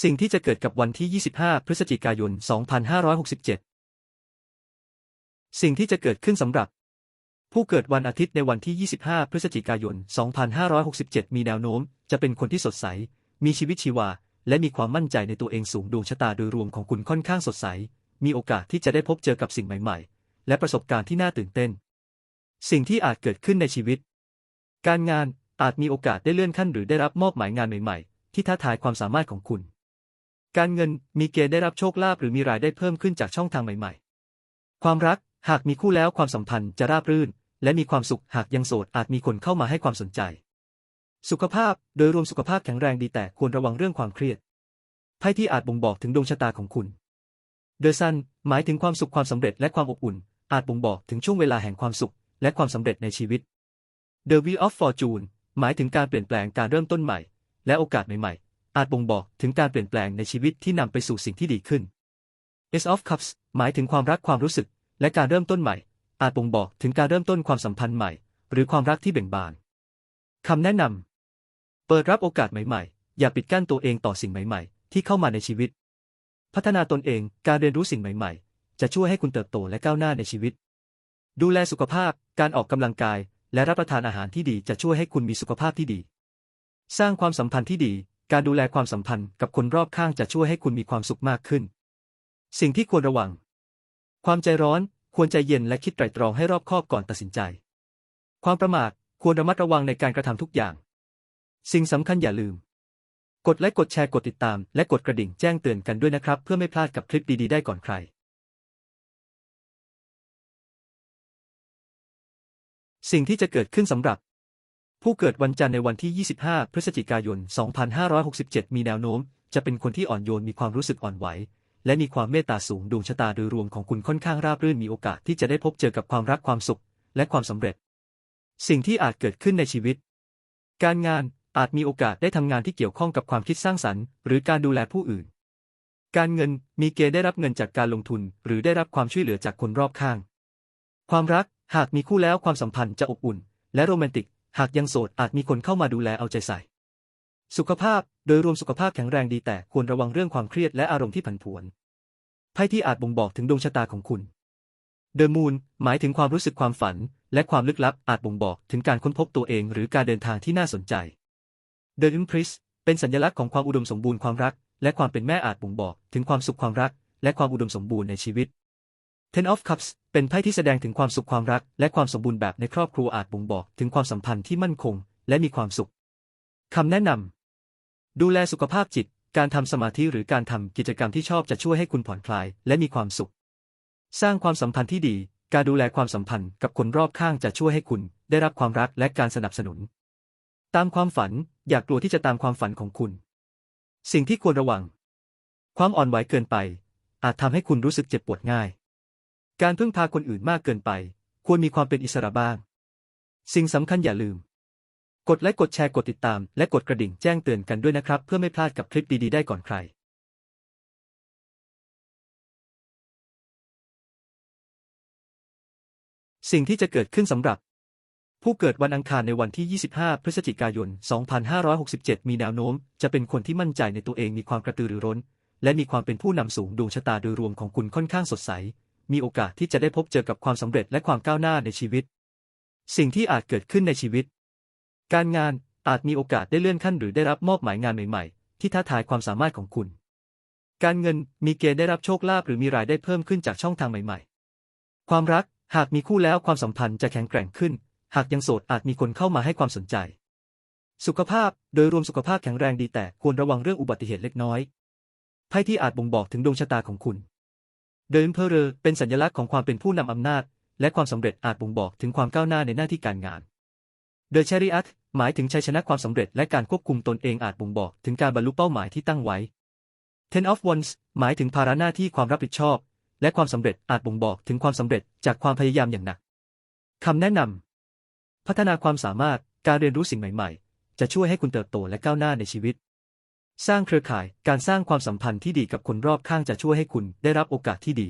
สิ่งที่จะเกิดกับวันที่ 25 พฤศจิกายน 2567 สิ่งที่จะเกิดขึ้นสำหรับ ผู้เกิดวันอาทิตย์ในวันที่ 25 พฤศจิกายน 2567 มีแนวโน้ม จะเป็นคนที่สดใส มีชีวิตชีวา และมีความมั่นใจในตัวเองสูงดวงชะตาโดยรวมของคุณค่อนข้างสดใส มีโอกาสที่จะได้พบเจอกับสิ่งใหม่ ๆ และประสบการณ์ที่น่าตื่นเต้น สิ่งที่อาจเกิดขึ้นในชีวิต การงานอาจมีโอกาสได้เลื่อนขั้นหรือได้รับมอบหมายงานใหม่ ๆ ที่ท้าทายความสามารถของคุณ การเงินมีเกณฑ์ได้รับโชคลาภหรือมีรายได้เพิ่มขึ้นจากช่องทางใหม่ๆ ความรักหากมีคู่แล้วความสัมพันธ์จะราบรื่น และมีความสุขหากยังโสดอาจมีคนเข้ามาให้ความสนใจ สุขภาพโดยรวมสุขภาพแข็งแรงดีแต่ควรระวังเรื่องความเครียดไพ่ที่อาจบ่งบอกถึงดวงชะตาของคุณเดอะซันหมายถึงความสุขความสำเร็จและความอบอุ่น อาจบ่งบอกถึงช่วงเวลาแห่งความสุข และความสำเร็จในชีวิต The Wheel of Fortune หมายถึงการเปลี่ยนแปลงการเริ่มต้นใหม่ และโอกาสใหม่ๆ อาจบ่งบอกถึงการเปลี่ยนแปลงในชีวิตที่นำไปสู่สิ่งที่ดีขึ้น Ace of Cups หมายถึงความรักความรู้สึก และการเริ่มต้นใหม่ อาจบ่งบอกถึงการเริ่มต้นความสัมพันธ์ใหม่ หรือความรักที่เบ่งบานคำแนะนำเปิดรับโอกาสใหม่ๆ อย่าปิดกั้นตัวเองต่อสิ่งใหม่ๆ ที่เข้ามาในชีวิต พัฒนาตนเองการเรียนรู้สิ่งใหม่ๆ จะช่วยให้คุณเติบโตและก้าวหน้าในชีวิต ดูแลสุขภาพ การออกกำลังกาย และรับประทานอาหารที่ดีจะช่วยให้คุณมีสุขภาพที่ดี สร้างความสัมพันธ์ที่ดี การดูแลความสัมพันธ์กับคนรอบข้างจะช่วยให้คุณมีความสุขมากขึ้น สิ่งที่ควรระวัง ความใจร้อนควรใจเย็นและคิดไตร่ตรองให้รอบคอบก่อนตัดสินใจ ความประมาทควรระมัดระวังในการกระทำทุกอย่าง สิ่งสำคัญอย่าลืม กดไลค์กดแชร์กดติดตาม และกดกระดิ่งแจ้งเตือนกันด้วยนะครับ เพื่อไม่พลาดกับคลิปดีๆได้ก่อนใคร สิ่งที่จะเกิดขึ้นสำหรับ ผู้เกิดวันจันทร์ในวันที่ 25 พฤศจิกายน 2567 มีแนวโน้ม จะเป็นคนที่อ่อนโยนมีความรู้สึกอ่อนไหว และมีความเมตตาสูงดวงชะตาโดยรวมของคุณค่อนข้างราบรื่นมีโอกาสที่จะได้พบเจอกับความรักความสุข และความสำเร็จ สิ่งที่อาจเกิดขึ้นในชีวิต การงานอาจมีโอกาสได้ทำงานที่เกี่ยวข้องกับความคิดสร้างสรรค์ หรือการดูแลผู้อื่น การเงินมีเกณฑ์ได้รับเงินจากการลงทุน หรือได้รับความช่วยเหลือจากคนรอบข้าง ความรักหากมีคู่แล้วความสัมพันธ์จะอบอุ่น และโรแมนติก หากยังโสดอาจมีคนเข้ามาดูแลเอาใจใส่ สุขภาพ โดยรวมสุขภาพแข็งแรงดีแต่ควรระวังเรื่องความเครียดและอารมณ์ที่ผันผวน ไพ่ที่อาจบ่งบอกถึงดวงชะตาของคุณ เดอะมูนหมายถึงความรู้สึกความฝัน และความลึกลับอาจบ่งบอกถึงการค้นพบตัวเอง หรือการเดินทางที่น่าสนใจ The Empress เป็นสัญลักษณ์ของความอุดมสมบูรณ์ความรัก และความเป็นแม่อาจบ่งบอกถึงความสุขความรัก และความอุดมสมบูรณ์ในชีวิต Ten of Cups เป็นไพ่ที่แสดงถึงความสุขความรัก และความสมบูรณ์แบบในครอบครัวอาจบ่งบอกถึงความสัมพันธ์ที่มั่นคง และมีความสุขคำแนะนำดูแลสุขภาพจิต การทำสมาธิหรือการทำกิจกรรมที่ชอบจะช่วยให้คุณผ่อนคลาย และมีความสุข สร้างความสัมพันธ์ที่ดี การดูแลความสัมพันธ์กับคนรอบข้างจะช่วยให้คุณ ได้รับความรักและการสนับสนุน ตามความฝัน อย่ากกลัวที่จะตามความฝันของคุณ สิ่งที่ควรระวัง ความอ่อนไหวเกินไป อาจทำให้คุณรู้สึกเจ็บปวดง่าย การพึ่งพาคนอื่นมากเกินไป ควรมีความเป็นอิสระบ้าง สิ่งสำคัญอย่าลืม กดไลค์กดแชร์กดติดตาม และกดกระดิ่งแจ้งเตือนกันด้วยนะครับ เพื่อไม่พลาดกับคลิปดีๆได้ก่อนใครสิ่งที่จะเกิดขึ้นสำหรับ ผู้เกิดวันอังคารในวันที่ 25 พฤศจิกายน 2567 มีแนวโน้ม จะเป็นคนที่มั่นใจในตัวเองมีความกระตือรือร้น และมีความเป็นผู้นำสูงดวงชะตาโดยรวมของคุณค่อนข้างสดใส มีโอกาสที่จะได้พบเจอกับความสำเร็จและความก้าวหน้าในชีวิต สิ่งที่อาจเกิดขึ้นในชีวิต การงานอาจมีโอกาสได้เลื่อนขั้นหรือได้รับมอบหมายงานใหม่ๆ ที่ท้าทายความสามารถของคุณ การเงินมีเกณฑ์ได้รับโชคลาภหรือมีรายได้เพิ่มขึ้นจากช่องทางใหม่ ๆ ความรักหากมีคู่แล้วความสัมพันธ์จะแข็งแกร่งขึ้น หากยังโสดอาจมีคนเข้ามาให้ความสนใจ สุขภาพโดยรวมสุขภาพแข็งแรงดีแต่ควรระวังเรื่องอุบัติเหตุเล็กน้อยไพ่ที่อาจบ่งบอกถึงดวงชะตาของคุณ เดินเพอเรอเป็นสัญลักษณ์ของความเป็นผู้นำอำนาจ และความสำเร็จอาจบ่งบอกถึงความก้าวหน้าในหน้าที่การงาน เดอชริอัตหมายถึงชัยชนะความสำเร็จและการควบคุมตนเองอาจบ่งบอกถึงการบรรลุเป้าหมายที่ตั้งไว้ Ten of Wands หมายถึงภาระหน้าที่ความรับผิดชอบ และความสำเร็จอาจบ่งบอกถึงความสำเร็จจากความพยายามอย่างหนักคำแนะนำพัฒนาความสามารถการเรียนรู้สิ่งใหม่ ๆ จะช่วยให้คุณเติบโตและก้าวหน้าในชีวิต สร้างเครือข่าย การสร้างความสัมพันธ์ที่ดีกับคนรอบข้างจะช่วยให้คุณได้รับโอกาสที่ดี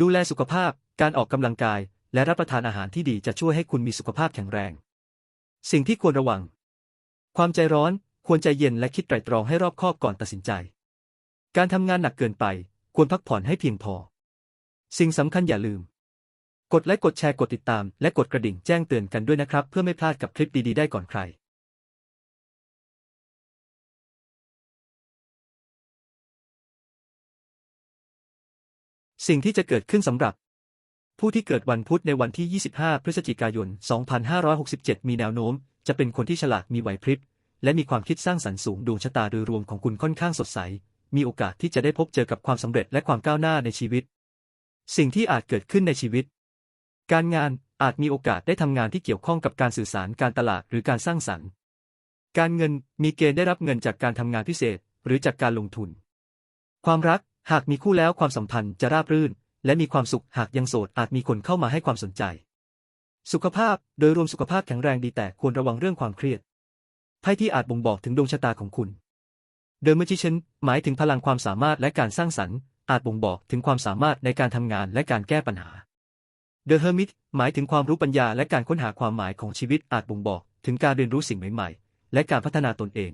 ดูแลสุขภาพ การออกกำลังกาย และรับประทานอาหารที่ดีจะช่วยให้คุณมีสุขภาพแข็งแรง สิ่งที่ควรระวัง ความใจร้อน ควรใจเย็นและคิดไตร่ตรองให้รอบคอบก่อนตัดสินใจ การทำงานหนักเกินไป ควรพักผ่อนให้เพียงพอ สิ่งสำคัญอย่าลืม กดไลค์ กดแชร์ กดติดตาม และกดกระดิ่งแจ้งเตือนกันด้วยนะครับ เพื่อไม่พลาดกับคลิปดีๆ ได้ก่อนใคร สิ่งที่จะเกิดขึ้นสำหรับ ผู้ที่เกิดวันพุธในวันที่ 25 พฤศจิกายน 2567 มีแนวโน้ม จะเป็นคนที่ฉลาดมีไหวพริบ และมีความคิดสร้างสรรค์สูงดวงชะตาโดยรวมของคุณค่อนข้างสดใส มีโอกาสที่จะได้พบเจอกับความสำเร็จและความก้าวหน้าในชีวิต สิ่งที่อาจเกิดขึ้นในชีวิต การงานอาจมีโอกาสได้ทำงานที่เกี่ยวข้องกับการสื่อสารการตลาดหรือการสร้างสรรค์ การเงินมีเกณฑ์ได้รับเงินจากการทำงานพิเศษ หรือจากการลงทุน ความรัก หากมีคู่แล้วความสัมพันธ์จะราบรื่น และมีความสุขหากยังโสดอาจมีคนเข้ามาให้ความสนใจ สุขภาพโดยรวมสุขภาพแข็งแรงดีแต่ควรระวังเรื่องความเครียดไพ่ที่อาจบ่งบอกถึงดวงชะตาของคุณเดอร์มจิชันหมายถึงพลังความสามารถและการสร้างสรรค์ อาจบ่งบอกถึงความสามารถในการทำงานและการแก้ปัญหาเดอะเฮอร์มิตหมายถึงความรู้ปัญญาและการค้นหาความหมายของชีวิตอาจบ่งบอกถึงการเรียนรู้สิ่งใหม่ ๆ และการพัฒนาตนเอง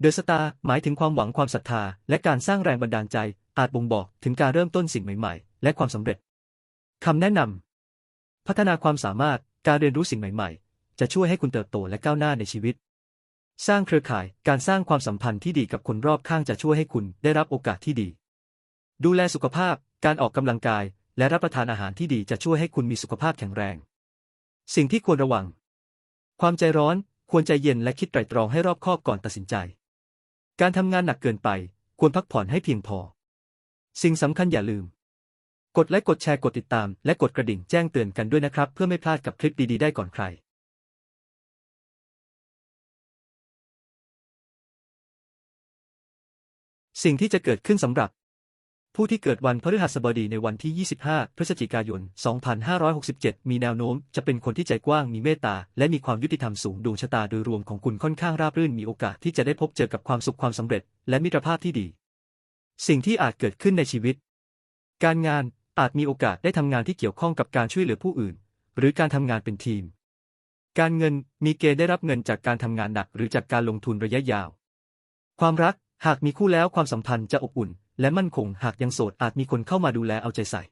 เดอะสตาร์หมายถึงความหวังความศรัทธา และการสร้างแรงบันดาลใจ อาจบ่งบอกถึงการเริ่มต้นสิ่งใหม่ๆ และความสำเร็จคำแนะนำพัฒนาความสามารถการเรียนรู้สิ่งใหม่ๆ จะช่วยให้คุณเติบโตและก้าวหน้าในชีวิต สร้างเครือข่ายการสร้างความสัมพันธ์ที่ดีกับคนรอบข้างจะช่วยให้คุณได้รับโอกาสที่ดี ดูแลสุขภาพ การออกกำลังกาย และรับประทานอาหารที่ดีจะช่วยให้คุณมีสุขภาพแข็งแรง สิ่งที่ควรระวัง ความใจร้อนควรใจเย็นและคิดไตร่ตรองให้รอบคอบก่อนตัดสินใจ การทำงานหนักเกินไป ควรพักผ่อนให้เพียงพอ สิ่งสำคัญอย่าลืม กดไลค์กดแชร์กดติดตาม และกดกระดิ่งแจ้งเตือนกันด้วยนะครับ เพื่อไม่พลาดกับคลิปดีๆได้ก่อนใครสิ่งที่จะเกิดขึ้นสำหรับ ผู้ที่เกิดวันพฤหัสบดีในวันที่ 25 พฤศจิกายน 2567 มีแนวโน้ม จะเป็นคนที่ใจกว้างมีเมตตา และมีความยุติธรรมสูงดวงชะตาโดยรวมของคุณค่อนข้างราบรื่นมีโอกาสที่จะได้พบเจอกับความสุขความสำเร็จ และมิตรภาพที่ดี สิ่งที่อาจเกิดขึ้นในชีวิต การงานอาจมีโอกาสได้ทำงานที่เกี่ยวข้องกับการช่วยเหลือผู้อื่น หรือการทำงานเป็นทีม การเงินมีเกณฑ์ได้รับเงินจากการทำงานหนัก หรือจากการลงทุนระยะยาว ความรักหากมีคู่แล้วความสัมพันธ์จะอบอุ่น และมั่นคงหากยังโสดอาจมีคนเข้ามาดูแลเอาใจใส่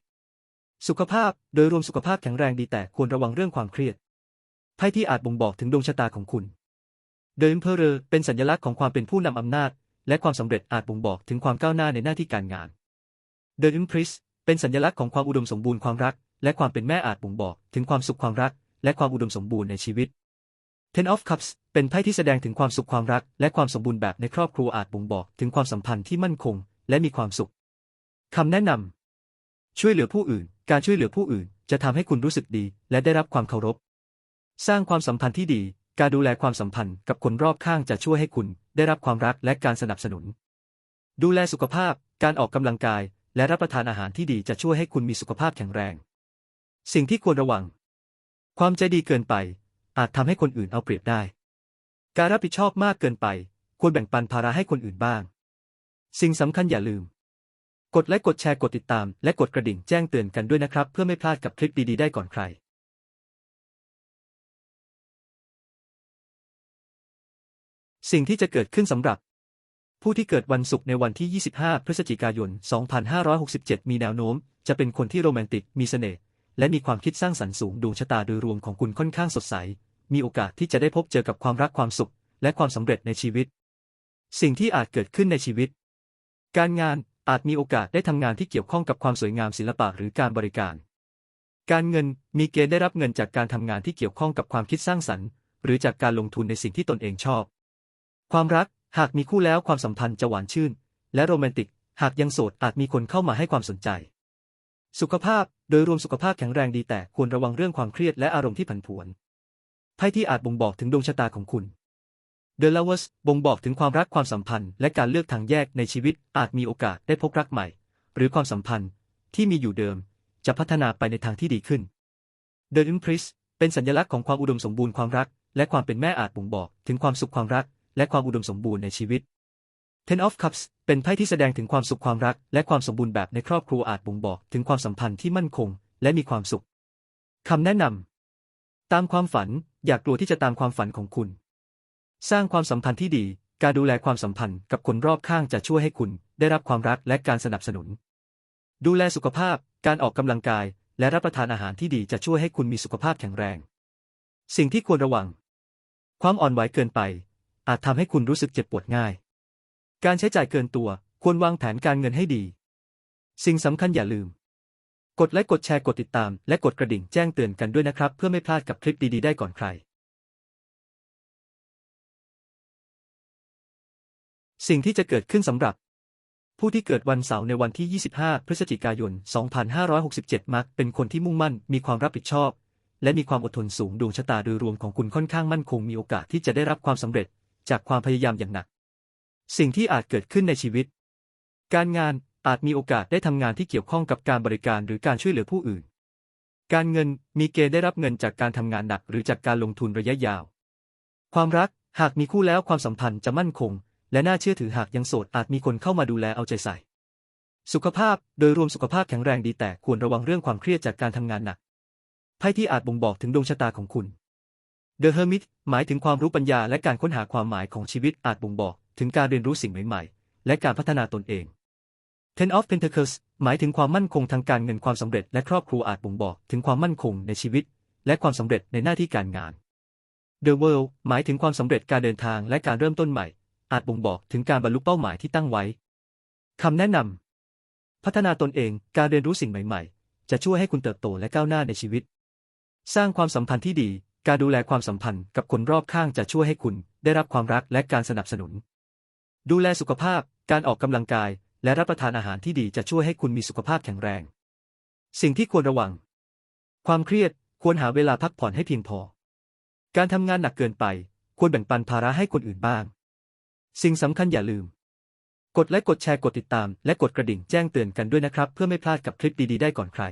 สุขภาพโดยรวมสุขภาพแข็งแรงดีแต่ควรระวังเรื่องความเครียดไพ่ที่อาจบ่งบอกถึงดวงชะตาของคุณเดินเพอเรอเป็นสัญลักษณ์ของความเป็นผู้นำอำนาจ และความสำเร็จอาจบ่งบอกถึงความก้าวหน้าในหน้าที่การงานเดินอิมพริสเป็นสัญลักษณ์ของความอุดมสมบูรณ์ความรัก และความเป็นแม่อาจบ่งบอกถึงความสุขความรัก และความอุดมสมบูรณ์ในชีวิต Ten of Cups เป็นไพ่ที่แสดงถึงความสุขความรัก และความสมบูรณ์แบบในครอบครัวอาจบ่งบอกถึงความสัมพันธ์ที่มั่นคง และมีความสุขคำแนะนำช่วยเหลือผู้อื่น การช่วยเหลือผู้อื่น จะทำให้คุณรู้สึกดี และได้รับความเคารพ สร้างความสัมพันธ์ที่ดี การดูแลความสัมพันธ์กับคนรอบข้างจะช่วยให้คุณได้รับความรักและการสนับสนุน ดูแลสุขภาพ การออกกำลังกาย และรับประทานอาหารที่ดีจะช่วยให้คุณมีสุขภาพแข็งแรง สิ่งที่ควรระวัง ความใจดีเกินไป อาจทำให้คนอื่นเอาเปรียบได้ การรับผิดชอบมากเกินไป ควรแบ่งปันภาระให้คนอื่นบ้าง สิ่งสำคัญอย่าลืม กดไลค์กดแชร์กดติดตาม และกดกระดิ่งแจ้งเตือนกันด้วยนะครับ เพื่อไม่พลาดกับคลิปดีๆได้ก่อนใครสิ่งที่จะเกิดขึ้นสำหรับ ผู้ที่เกิดวันศุกร์ในวันที่ 25 พฤศจิกายน 2567 มีแนวโน้ม จะเป็นคนที่โรแมนติก มีเสน่ห์ และมีความคิดสร้างสรรค์สูง ดวงชะตาโดยรวมของคุณค่อนข้างสดใส มีโอกาสที่จะได้พบเจอกับความรักความสุข และความสำเร็จในชีวิต สิ่งที่อาจเกิดขึ้นในชีวิต การงานอาจมีโอกาสได้ทำงานที่เกี่ยวข้องกับความสวยงามศิลปะหรือการบริการ การเงินมีเกณฑ์ได้รับเงินจากการทำงานที่เกี่ยวข้องกับความคิดสร้างสรรค์ หรือจากการลงทุนในสิ่งที่ตนเองชอบ ความรักหากมีคู่แล้วความสัมพันธ์จะหวานชื่น และโรแมนติก หากยังโสดอาจมีคนเข้ามาให้ความสนใจ สุขภาพโดยรวมสุขภาพแข็งแรงดีแต่ควรระวังเรื่องความเครียดและอารมณ์ที่ผันผวนไพ่ที่อาจบ่งบอกถึงดวงชะตาของคุณ The Lovers บ่งบอกถึงความรักความสัมพันธ์และการเลือกทางแยกในชีวิตอาจมีโอกาสได้พบรักใหม่ หรือความสัมพันธ์ที่มีอยู่เดิม จะพัฒนาไปในทางที่ดีขึ้น The Empress เป็นสัญลักษณ์ของความอุดมสมบูรณ์ความรัก และความเป็นแม่อาจบ่งบอกถึงความสุขความรัก และความอุดมสมบูรณ์ในชีวิต Ten of Cups เป็นไพ่ที่แสดงถึงความสุขความรัก และความสมบูรณ์แบบในครอบครัวอาจบ่งบอกถึงความสัมพันธ์ที่มั่นคง และมีความสุขคำแนะนำตามความฝันอย่ากกลัวที่จะตามความฝันของคุณ สร้างความสัมพันธ์ที่ดี การดูแลความสัมพันธ์กับคนรอบข้างจะช่วยให้คุณได้รับความรักและการสนับสนุน ดูแลสุขภาพ การออกกำลังกาย และรับประทานอาหารที่ดีจะช่วยให้คุณมีสุขภาพแข็งแรง สิ่งที่ควรระวัง ความอ่อนไหวเกินไป อาจทำให้คุณรู้สึกเจ็บปวดง่าย การใช้จ่ายเกินตัว ควรวางแผนการเงินให้ดี สิ่งสำคัญอย่าลืม กดไลค์กดแชร์กดติดตาม และกดกระดิ่งแจ้งเตือนกันด้วยนะครับ เพื่อไม่พลาดกับคลิปดีๆได้ก่อนใคร สิ่งที่จะเกิดขึ้นสำหรับ ผู้ที่เกิดวันเสาร์ในวันที่ 25 พฤศจิกายน 2567 มักเป็นคนที่มุ่งมั่น มีความรับผิดชอบ และมีความอดทนสูงดวงชะตาโดยรวมของคุณค่อนข้างมั่นคงมีโอกาสที่จะได้รับความสำเร็จจากความพยายามอย่างหนัก สิ่งที่อาจเกิดขึ้นในชีวิต การงานอาจมีโอกาสได้ทำงานที่เกี่ยวข้องกับการบริการหรือการช่วยเหลือผู้อื่น การเงินมีเกณฑ์ได้รับเงินจากการทำงานหนักหรือจากการลงทุนระยะยาว ความรักหากมีคู่แล้วความสัมพันธ์จะมั่นคง และน่าเชื่อถือหากยังโสดอาจมีคนเข้ามาดูแลเอาใจใส่ สุขภาพ โดยรวมสุขภาพแข็งแรงดีแต่ควรระวังเรื่องความเครียดจากการทำงานหนักไพ่ที่อาจบ่งบอกถึงดวงชะตาของคุณ The Hermit หมายถึงความรู้ปัญญาและการค้นหาความหมายของชีวิตอาจบ่งบอก ถึงการเรียนรู้สิ่งใหม่ๆ และการพัฒนาตนเอง Ten of Pentacles หมายถึงความมั่นคงทางการเงินความสำเร็จและครอบครัวอาจบ่งบอกถึงความมั่นคงในชีวิต และความสำเร็จในหน้าที่การงาน The World หมายถึงความสำเร็จการเดินทางและการเริ่มต้นใหม่ อาจบ่งบอกถึงการบรรลุเป้าหมายที่ตั้งไว้คำแนะนำพัฒนาตนเองการเรียนรู้สิ่งใหม่ ๆ จะช่วยให้คุณเติบโตและก้าวหน้าในชีวิต สร้างความสัมพันธ์ที่ดี การดูแลความสัมพันธ์กับคนรอบข้างจะช่วยให้คุณได้รับความรักและการสนับสนุน ดูแลสุขภาพ การออกกำลังกาย และรับประทานอาหารที่ดีจะช่วยให้คุณมีสุขภาพแข็งแรง สิ่งที่ควรระวัง ความเครียดควรหาเวลาพักผ่อนให้เพียงพอ การทำงานหนักเกินไป ควรแบ่งปันภาระให้คนอื่นบ้าง สิ่งสำคัญอย่าลืม กดไลค์กดแชร์กดติดตาม และกดกระดิ่งแจ้งเตือนกันด้วยนะครับ เพื่อไม่พลาดกับคลิปดีๆได้ก่อนใคร